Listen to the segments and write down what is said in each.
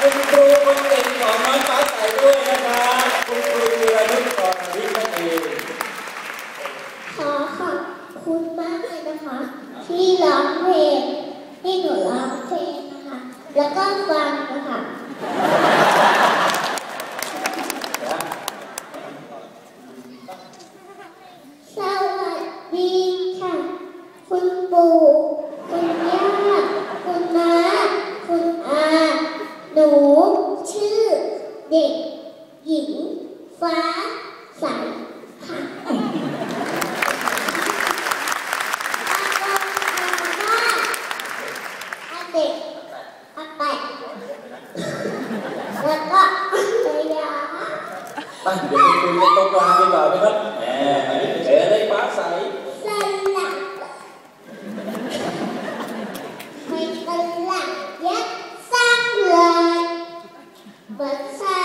คุณครูคนเก่งของน้องฟ้าใสด้วยนะครัคุณครูวีรนุชก่อนวิทย์ดีขอขอบคุณมากเลยนะคะ ที่ร้องเพลงที่หนูร้องเพลงนะคะ แล้วก็ฟังนะคะ ไปเดี๋ยวไปคุยกันตรงกลางดีกว่าไหมครับแหมเจอได้ฟ้าใสสลับไม่สลับยัดซ้ำเลยเบิดใส่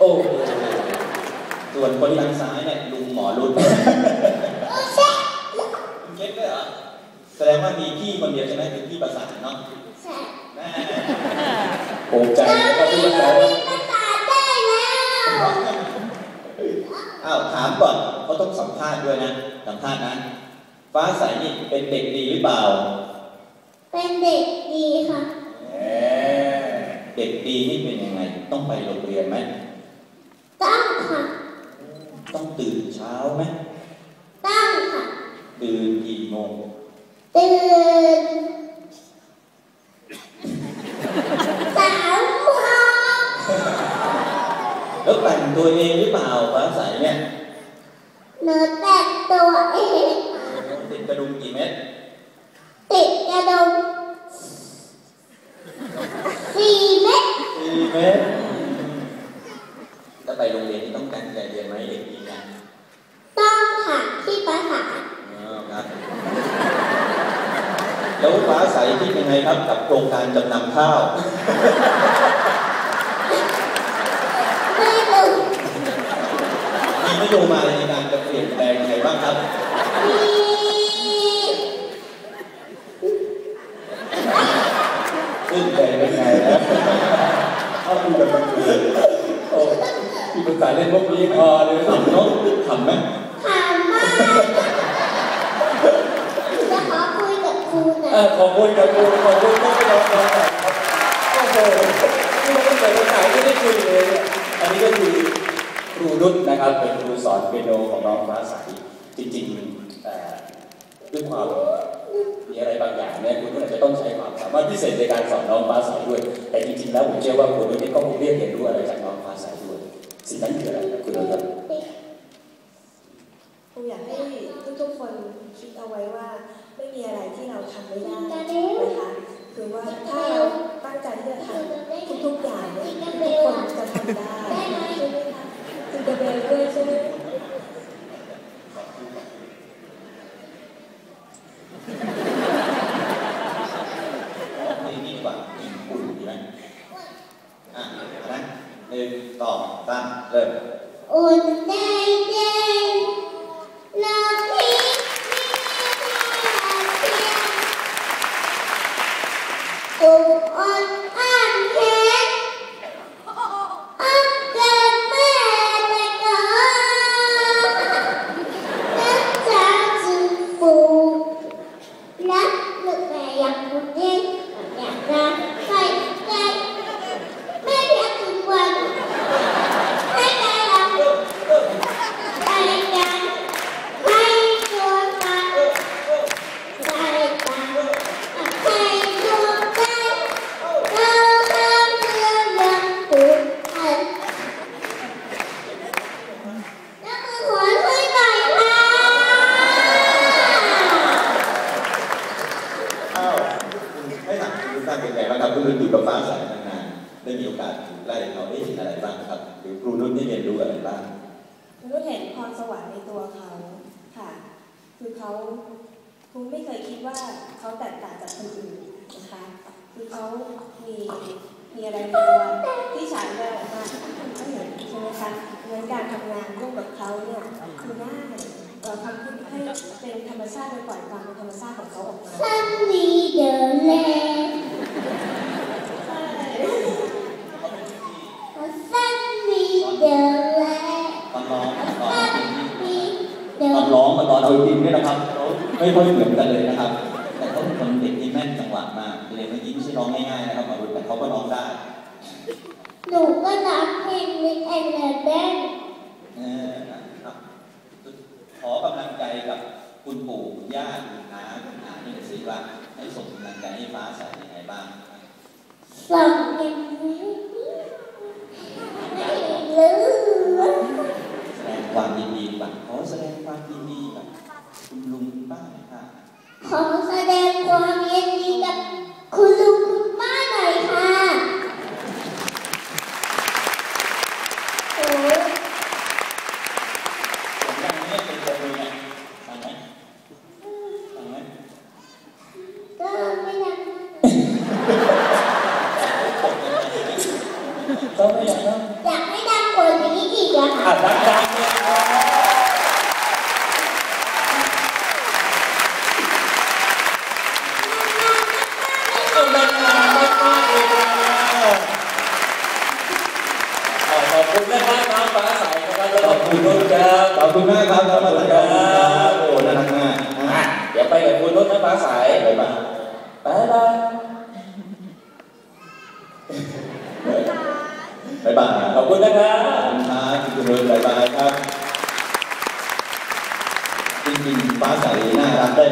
สาทโอ้ส่วนคนทางซ้ายเนี่ยลุงหมอรุ่นโอ้ใช่คุณเก็ตด้วยเหรอ แสดงว่ามีพี่คนเดียวใช่ไหมคือพี่ประสาทเนาะใช่แม่ภูมิใจตอนนะครับพี่นี้ภาหนูษามีภาษาได้แล้วอ้าวถามก่อนเขาต้องสัมภาษณ์ด้วยนะ สัมภาษณ์นะ ฟ้าใสนี่เป็นเด็กดีหรือเปล่า เป็นเด็กดีค่ะแหมเด็กดีนี่เป็นยังไง ต้องไปโรงเรียนไหม ต้องค่ะ ต้องตื่นเช้าไหมต้องค่ะ ตื่นกี่โมง ตื่นสามโมงแล้วแต่งตัวเองหรือเปล่าฟ้าใสเนี่ยหนูแต่งตัวเอง ติดกระดุมกี่เม็ด ติดกระดุมสี่เม็ด สี่เม็ดแล้วไปโรงเรียนนี่ต้องตั้งใจเรียนไหมเด็กดีนะ ต้องค่ะที่ภาษา อ๋อครับ แล้วฟ้าใสคิดยังไงครับกับโครงการจำนำข้าว ไม่รู้มีนโยบายในการจะเปลี่ยนแปลงยังไงบ้างครับมีขึ้นใจเป็นไงนะเอาดูแบบมันคือโอ้พี่ภาษาเล่นพวกนี้พอเลยขำเนาะขำไหมถามมากจะขอคุยกับครูหน่ เออขอบคุณครับครูขอบคุณที่ให้เราฟังหน่อยครับโอ้โหที่เราตั้งแต่วันไหนไม่ได้คุยเลยเนี่ยอันนี้ก็คือครูนุ่นนะครับเป็นครูสอนเปียโนของน้องฟ้าใสจริงๆเอ่อด้วยความมีอะไรบางอย่างเนี่ยคุณนุ่นอาจจะต้องใช้ความสามารถพิเศษในการสอนน้องฟ้าใสด้วย แต่จริงๆแล้วผมเชื่อว่าครูนุ่นนี่ก็คงเรียนเรียนรู้อะไรจากน้องฟ้าใสด้วยสิ่งนั้นคืออะไรครับคุณนุ่นครับครูอยากให้ทุกๆคนคิดเอาไว้ว่า ไม่มีอะไรที่เราทำไม่ได้นะคะคือว่าถ้าเราตั้งใจที่จะทำทุกๆอย่างเนี่ยทุกคนจะทำได้ใช่ไหมคะคุณจะเบลด้วยใช่ไหม对 วรรค์ในตัวเขาค่ะ คือเขาคุณไม่เคยคิดว่าเขาแตกต่างจากคนอื่นนะคะ คือเขามีมีอะไรในตัวที่ฉายแววออกมาให้คนอื่นเขาเห็นใช่ไหมคะงั้นการทำงานร่วมกับเขาเนี่ยคือง่ายเราทำให้เป็นธรรมชาติโดยปล่อยความเป็นธรรมชาติของเขาออกมาสันนีเดินแล นร้องกับตอนเอาจริงเนี่ยนะครับเขาไม่ค่อยเหมือนกันเลยนะครับ แต่เขาเป็นคนเด็กที่แม่นจังหวะมากเลยเมื่อกี้ไม่ใช่ร้องง่ายๆนะครับมาดูแต่เขาก็ร้องได้หนูก็รักเพลงมิกแอนด์แดนเออนะครับขอกำลังใจกับคุณปู่คุณย่าคุณน้าคุณอานี่สิว่าให้ส่งกำลังใจให้ฟ้าใสยังไงบ้างส่งยังไม่ลืม แสดงความยินดีกับขอแสดงความยินดีกับคุณลุงคุณป้าหน่อยค่ะ ขอแสดงความยินดีกับคุณลุงคุณป้าหน่อยค่ะโอ้ ผมยังไม่เป็นคนเลยเนี่ยฟังไหมฟังไหม ก็ไม่ยัง ต้องไม่อยากต้อง อยากให้ดังกว่านี้อีกอะค่ะ อะดังๆเนี่ยครับเอาดังๆมากๆเลยครับขอขอบคุณนะครับน้องฟ้าใส ขอบคุณนุ่นครับขอบคุณมากครับขอบคุณครับโอ้น่ารักมากอะเดี๋ยวไปกับคุณนุ่นนะฟ้าสายบายบ๊าไปไปบายบายขอบคุณนะครับขอบคุณครับคุณลุงบ๊ายบายครับ จริงๆฟ้าใสน่ารักได้